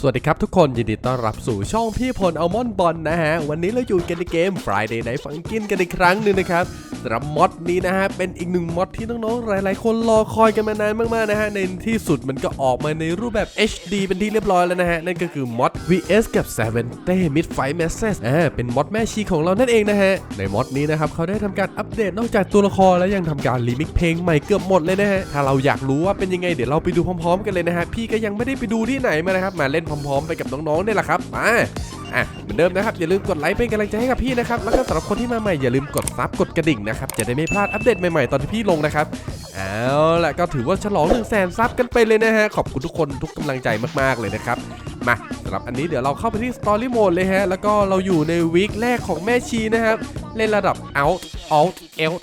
สวัสดีครับทุกคนยินดีต้อนรับสู่ช่องพี่พลอัลมอนบอลนะฮะ วันนี้เราอยู่กันในเกม Friday Night Funkin กันอีกครั้งหนึ่งนะครับสำหรับมอดนี้นะฮะ เป็นอีกหนึ่งมอดที่น้องๆหลายๆ คนรอคอยกันมานานมากๆนะฮะ ในที่สุดมันก็ออกมาในรูปแบบ HD เป็นที่เรียบร้อยแล้วนะฮะ นั่นก็คือมอด VS กับ7 t e Mid Fight Message อ่าเป็นมอดแม่ชีของเรานั่นเองนะฮะ ในมอดนี้นะครับเขาได้ทำการอัปเดตนอกจากตัวละครแล้วยังทำการรีมิกเพลงใหม่เกือบหมดเลยนะฮะถ้าเราอยากรู้ว่าเป็นยังไงเดี๋ยวเราไปดูพร้อม ๆ กันเลยนะฮะพี่ก็ยังไม่ได้ไปดูที่ไหนมานะครับมาเล่นพร้อมๆ ไปกับน้องๆนี่แหละครับมาอะเหมือนเดิมนะครับอย่าลืมกดไลค์เป็นกำลังใจให้กับพี่นะครับแล้วก็สำหรับคนที่มาใหม่อย่าลืมกดซับกดกระดิ่งนะครับจะได้ไม่พลาดอัปเดตใหม่ๆตอนที่พี่ลงนะครับเอาละก็ถือว่าฉลอง1นึ่งแสนซับกันไปเลยนะฮะขอบคุณทุกคนทุกกำลังใจมากๆเลยนะครับมาสำหรับอันนี้เดี๋ยวเราเข้าไปที่ Story Mode เลยฮะแล้วก็เราอยู่ในวีคแรกของแม่ชีนะครับเล่นระดับ out out out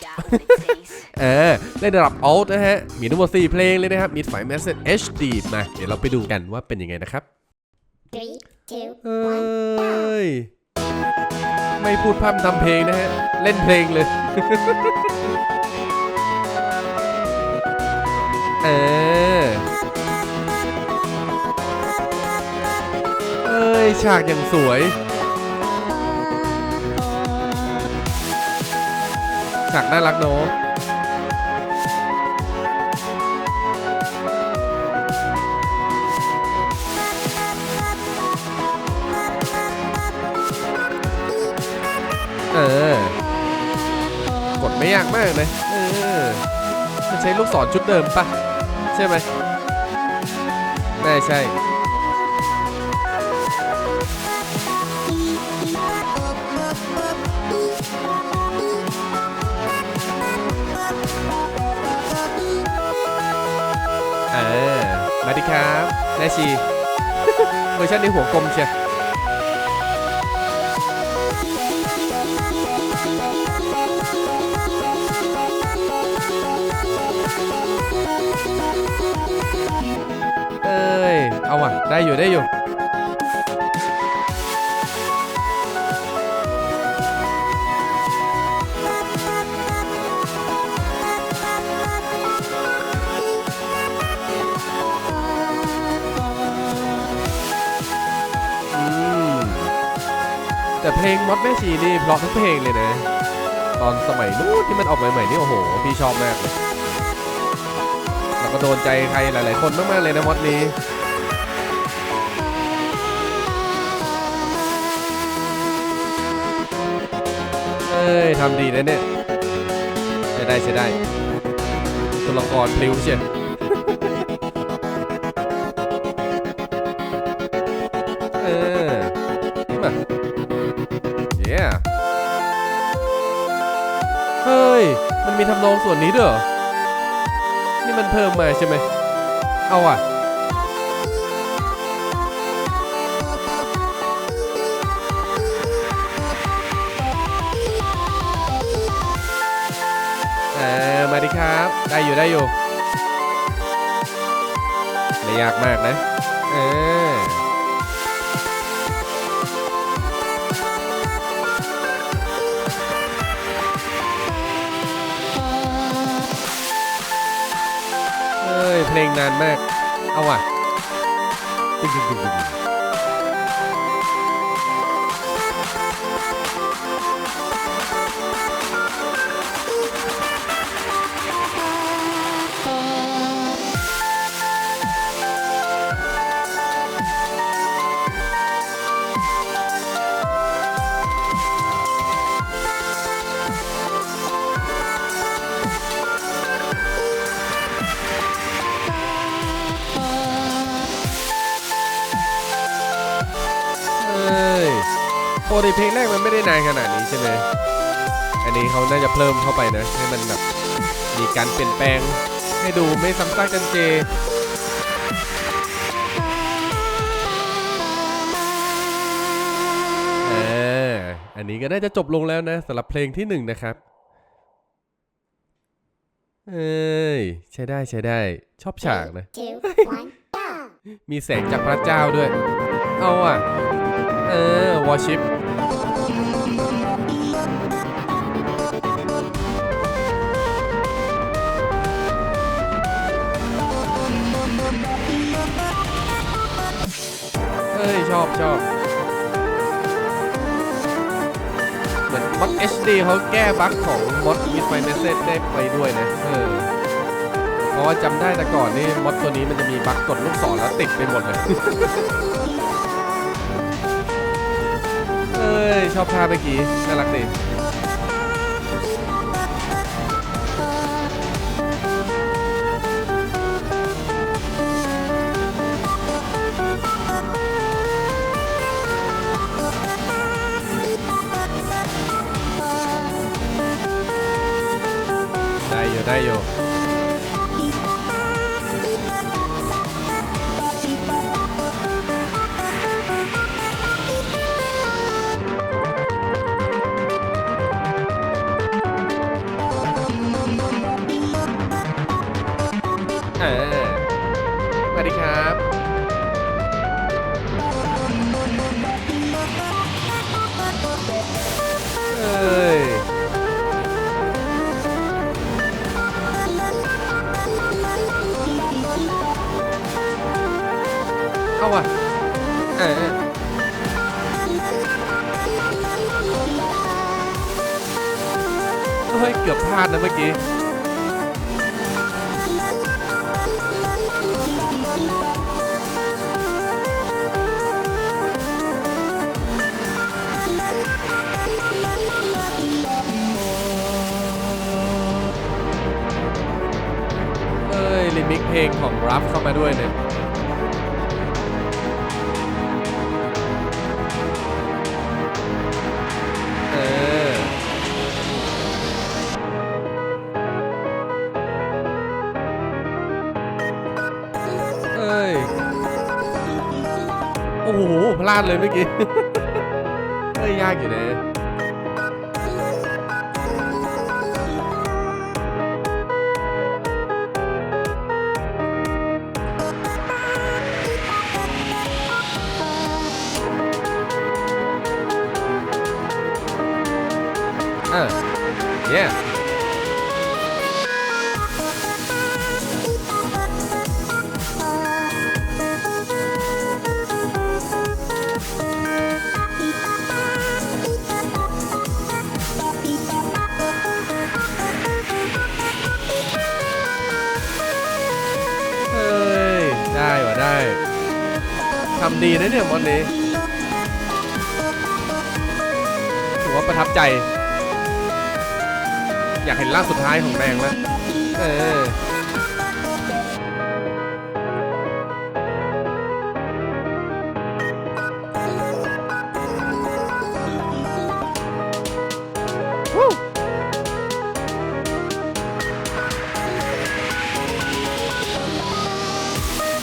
เออเล่นระดับ out นะฮะมีทั้งหมด4เพลงเลยนะครับมีไฟ Message HD มาเดี๋ยวเราไปดูกันว่าเป็นยังไงนะครับ Three, two, เอ้ย ไม่พูดพร่ำทำเพลงนะฮะ เล่นเพลงเลย เออเอ้ย ฉากอย่างสวย ฉากน่ารักเนอะากมากเลย เออมันใช้ลูกศรชุดเดิมปะใช่ไหมน่าใช่เออมาดิครับแม่ชีเวอร์ชันในหัวกลมเชีย ได้อยู่ได้อยู่แต่เพลงมอดแม่ชีนี่เพราะทุกเพลงเลยนะ ตอนสมัยนู้นที่มันออกใหม่ๆนี่โอ้โห พี่ชอบมากเลยแล้วก็โดนใจใครหลายๆคนมากๆเลยนะมอดนี้ ยทำดีนะเนี่ยใช้ได้ใช้ได้ตัวละครพลิ้วเชียเออมาเย้เฮ้ย มันมีทำนองส่วนนี้ด้วยเหรอนี่มันเพิ่มมาใช่ไหมเอาอะ ครับ ได้อยู่ได้อยู่ไม่ยากมากนะ เออเพลงนานมาก เอาว่ะตึ้งตึ้งตึ้งตึ้ง ปกติเพลงแรกมันไม่ได้นานขนาดนี้ใช่ไหมอันนี้เขาน่าจะเพิ่มเข้าไปนะ ให้มันแบบมีการเปลี่ยนแปลง ให้ดูไม่ซ้ำซากกันเจเอออันนี้ก็น่าจะจบลงแล้วนะสำหรับเพลงที่หนึ่งนะครับ เอ้ยใช้ได้ใช้ได้ ชอบฉากนะ two, one, go! มีแสงจากพระเจ้าด้วย เอาอะ เออวอชิป ยชอบชอบเหมือนมอด HD เขาแก้บั๊กของมอดมิดไฟเมสเซจได้ไปด้วยนะเออเพราะว่าจำได้แต่ก่อนนี่มอดตัวนี้มันจะมีบั๊กกดลูกศรแล้วติดไปหมดเลยเอ้ยชอบท่าเมื่อกี้น่ารักดี กี้เฮ้ยลิมิกเพลงของรับเข้ามาด้วยเนี่ย เลยเมื่อกี้ เอ้ยยากอยู่นะ อยากเห็นร่างสุดท้ายของแดงแล้วเออ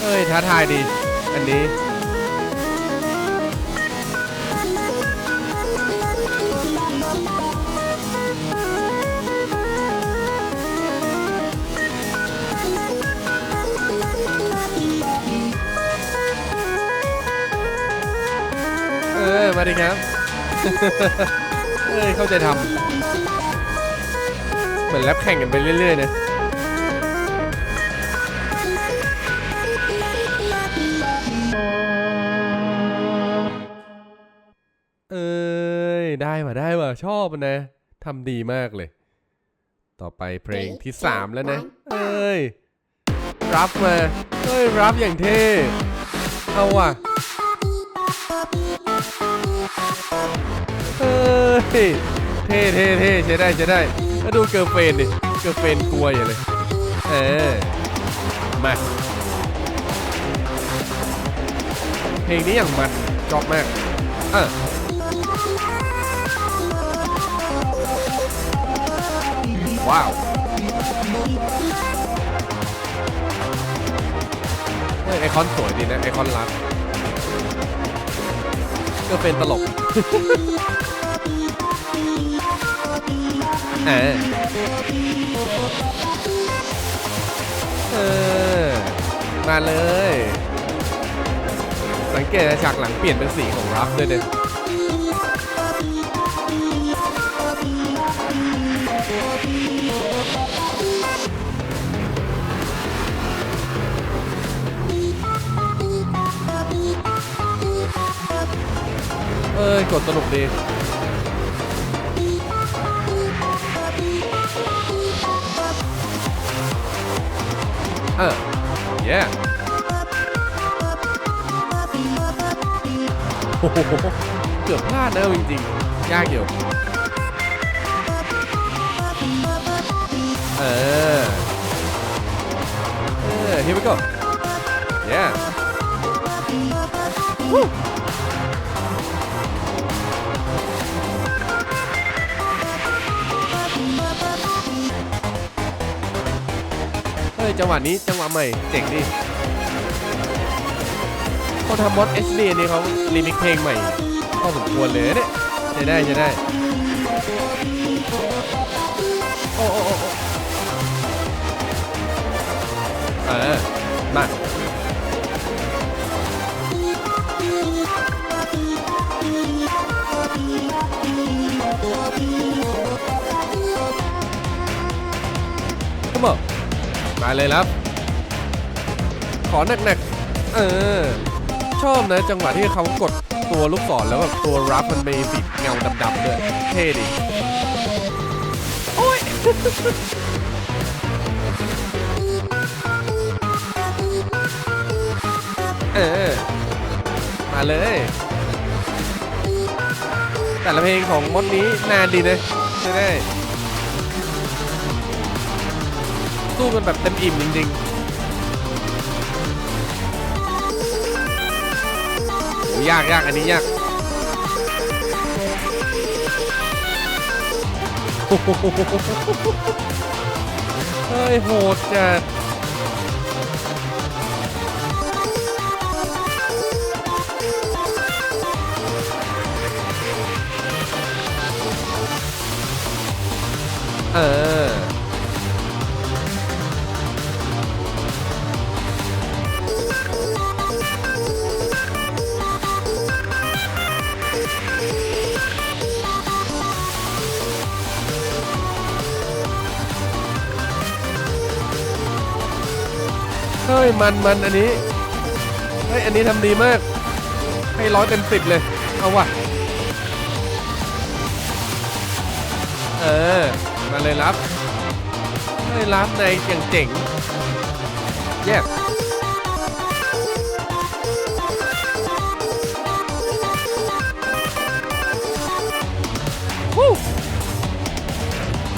เอ้ยท้าทายดี อันนี้ เออมาดิครับเอ้ยเข้าใจทำเหมือนแรปแข่งกันไปเรื่อยๆนะเอ้ยได้ว่ะได้ว่ะชอบนะทำดีมากเลย ต่อไปเพลงที่ 3 แล้วนะ เอ้ย รับมาเอ้ย รับอย่างเท่ เอาว่ะ เฮ้ยเท่เท่เท่ใช้ได้ใช้ได้แล้วดูเกิร์เฟนดิ เกิร์เฟนกลัวอยู่เลย เออ มา เพลงนี้อย่างมันชอบมากเออว้าวเฮ้ไอคอนสวยดีนะ ไอคอนรักก็เป็นตลก เออ เออ มาเลย สังเกตนะฉากหลังเปลี่ยนเป็นสีของรับด้วยเนี่ย กดสนุกดีเออ yeah โอ้โหเกือบพลาดนะเอาจริงๆ ยากอยู่เออเออ here we go yeah Woo ยจังหวะนี้จังหวะใหม่เจ๋งดิเขาทำมอด HD นี่เขารีมิกเพลงใหม่พอสมควรเลยเนี่ยใช้ได้ใช้ได้โอ้โอ้ มาเลยครับ ขอหนักๆ เออ ชอบนะจังหวะที่เขากดตัวลูกศรแล้วแบบตัวรับมันมีสีเงาดำๆด้วยเท่ดิโอ้ยเออ มาเลย แต่ละเพลงของมดนี้นานดีนะใช่ได้ สู้กันแบบเต็มอิ่มจริงๆโอ้ยากยากอันนี้ยากโอ้โหเฮ้ยโหดจัดเออ ฮ้ยมันมันอันนี้เฮ้ยอันนี้ทำดีมาก ให้ร้อยเต็มสิบเลย เอาว่ะ เออ มาเลยรับเฮ้ยรับในอย่างเจ๋งแยก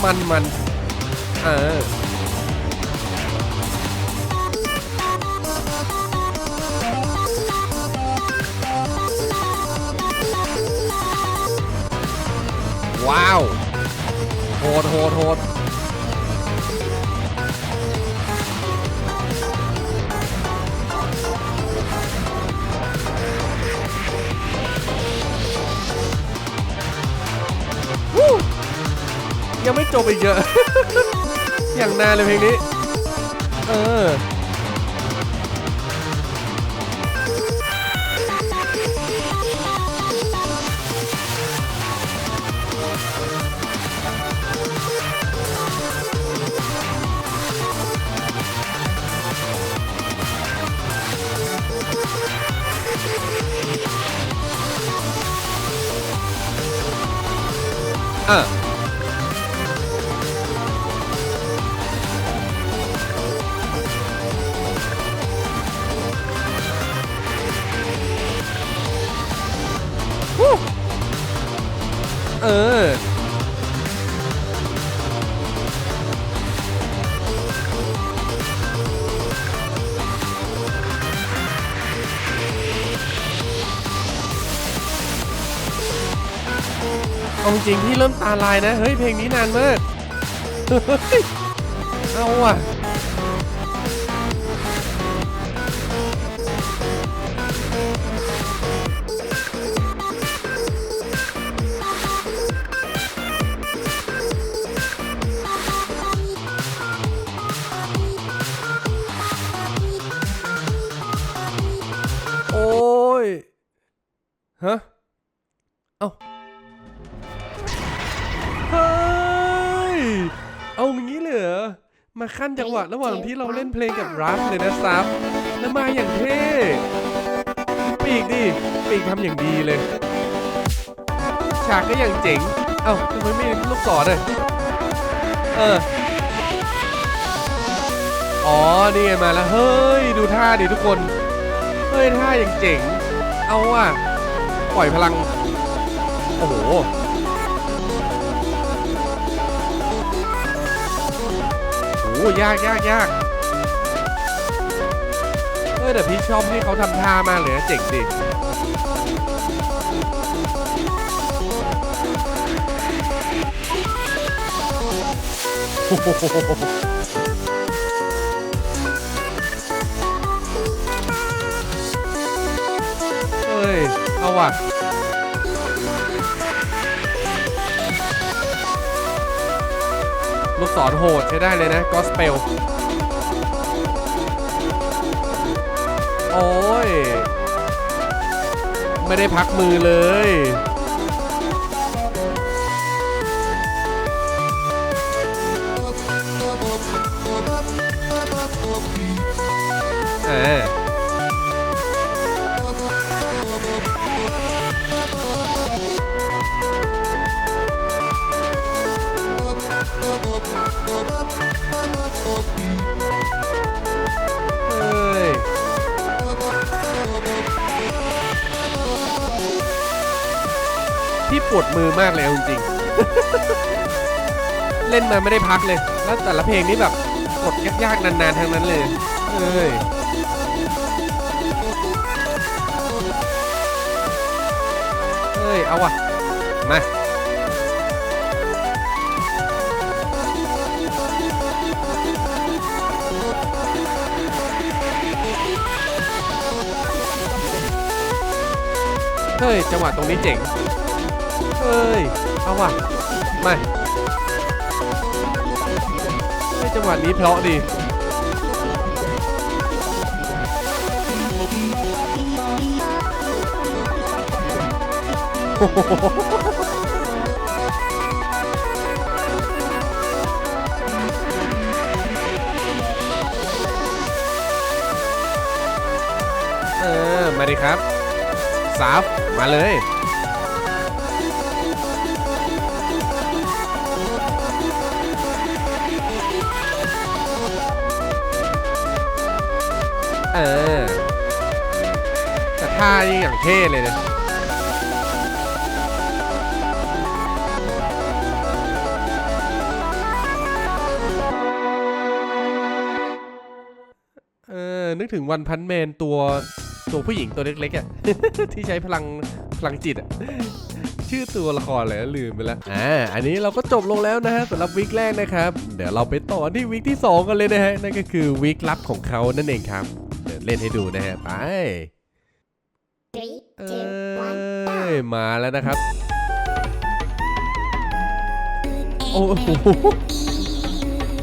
มันมันเออ ว้าว โหดโหดโหดยังไม่จบอีกเยอะ อย่างนานเลยเพลงนี้ เออ ริงๆที่เริ่มตาลายนะ เฮ้ย เพลงนี้นานมาก เอาอะ มาขั้นจังหวะระหว่างที่เราเล่นเพลงกับรัฟเลยนะซับแล้วมาอย่างเท่ปีกดิปีกทำอย่างดีเลยากก็อย่างเจ๋ง เอ้าทำไมไม่มีลูกศรเลยเออ อ๋อ นี่ไงมาแล้ว เฮ้ย ดูท่าดิทุกคน เฮ้ย ท่าอย่างเจ๋ง เอาว่ะ ปล่อยพลัง โอ้โห อ้โหยากยากยากเออแต่พี่ชอบที่เขาทำท่ามากเลยนะเจ๋งดิโอ้โหเฮ้ย เอาว่ะ ลูกศรโหดใช้ได้เลยนะก็สเปลโอ้ย ไม่ได้พักมือเลย ปวดมือมากเลยเอาจริงๆ เล่นมาไม่ได้พักเลย แล้วแต่ละเพลงนี้แบบกดยากๆนานๆทั้งนั้นเลย เอ้ยเอ้ย เอาว่ะ มาเฮ้ย จังหวะตรงนี้เจ๋ง เฮ้ย เอาว่ะไมาเฮ้ยจังหวะนี้เพราะดีโอ้โหเออ มาดิครับ ซับ มาเลย เออ แต่ท่านี่อย่างเท่เลยเนี่ยเออ นึกถึงวันพันแมนตัวตัวผู้หญิงตัวเล็กๆอะ ที่ใช้พลังพลังจิตอะชื่อตัวละครอะไรลืมไปแล้ว อ่า อันนี้เราก็จบลงแล้วนะฮะสำหรับวีคแรกนะครับ เดี๋ยวเราไปต่อที่วีคที่ 2 กันเลยนะฮะ นั่นก็คือวีคลับของเขานั่นเองครับ เดี๋ยวเล่นให้ดูนะฮะไป Three, เอ two, one, ้ go. ยมาแล้วนะครับ โอ้โห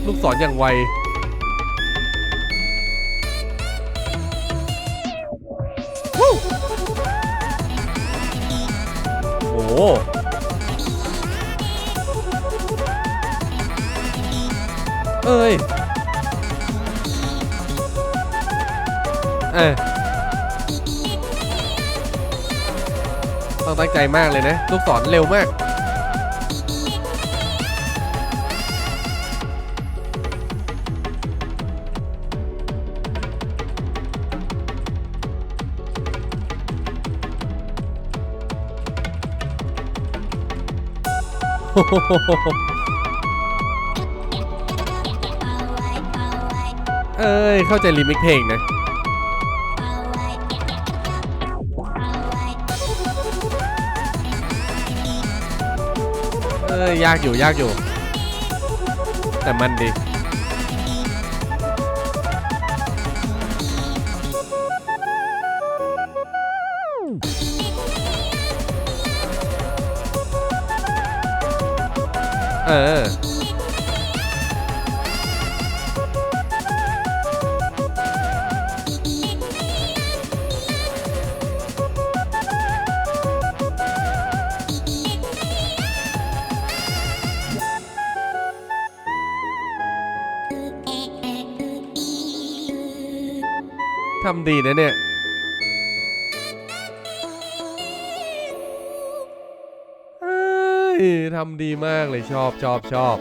ลูกศรอย่างไวโอ้โหเอ้ย เออต้องตั้งใจมากเลยนะ ลูกศรเร็วมาก เอ้ย เข้าใจลิมิกเพลงนะ อ้ยยากอยู่ยากอยู่ แต่มันดีเออำดีนะเนี่ยทำดีมากเลยชอบชอบชอบ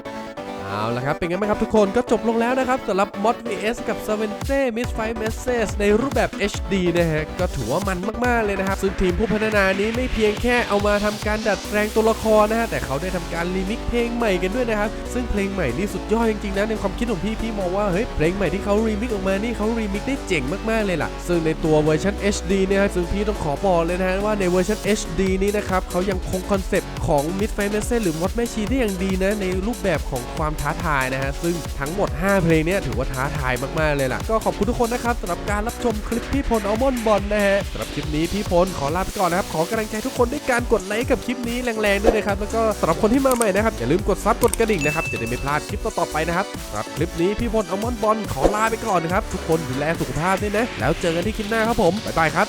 เอาละครับ เป็นไงบ้างครับทุกคนก็จบลงแล้วนะครับสำหรับ Mod vs กับ s v e n t e Miss Fight Message ในรูปแบบ HD นะฮะก็ถือว่ามันมาก ๆ เลยนะครับ ซึ่งทีมผู้พัฒนานี้ไม่เพียงแค่เอามาทำการดัดแปลงตัวละครนะฮะแต่เขาได้ทำการรีมิกเพลงใหม่กันด้วยนะครับ ซึ่งเพลงใหม่นี่สุดยอดจริงๆนะในความคิดของพี่พี่มองว่าเฮ้ยเพลงใหม่ที่เขารีมิกออกมานี่เขารีมิกได้เจ๋งมากๆเลยล่ะ ซึ่งในตัวเวอร์ชัน HD เนี่ยฮะซึ่งพี่ต้องขอบอกเลยนะฮะว่าในเวอร์ชัน HD นี้นะครับเขายังคงคอนเซปต์ของ Mid Fight Message หรือ Mod แม่ชีได้อย่างดีนะในรูปแบบของความท้าทายนะฮะซึ่งทั้งหมด 5 เพลงนี้ถือว่าท้าทายมากๆเลยล่ะ ก็ขอบคุณทุกคนนะครับสำหรับการรับชมคลิปพี่พลอัมอนบอลนะฮะสำหรับคลิปนี้พี่พลขอลาไปก่อนนะครับ ขอกำลังใจทุกคนด้วยการกดไลค์กับคลิปนี้แรงๆด้วยนะครับแล้วก็สำหรับคนที่มาใหม่นะครับอย่าลืมกดซับกดกระดิ่งนะครับจะได้ไม่พลาดคลิปต่อๆไปนะครับสำหรับคลิปนี้พี่พลอัมอนบอลขอลาไปก่อนนะครับทุกคนดูแลสุขภาพด้วยนะแล้วเจอกันที่คลิปหน้าครับผมบ๊ายบายครับ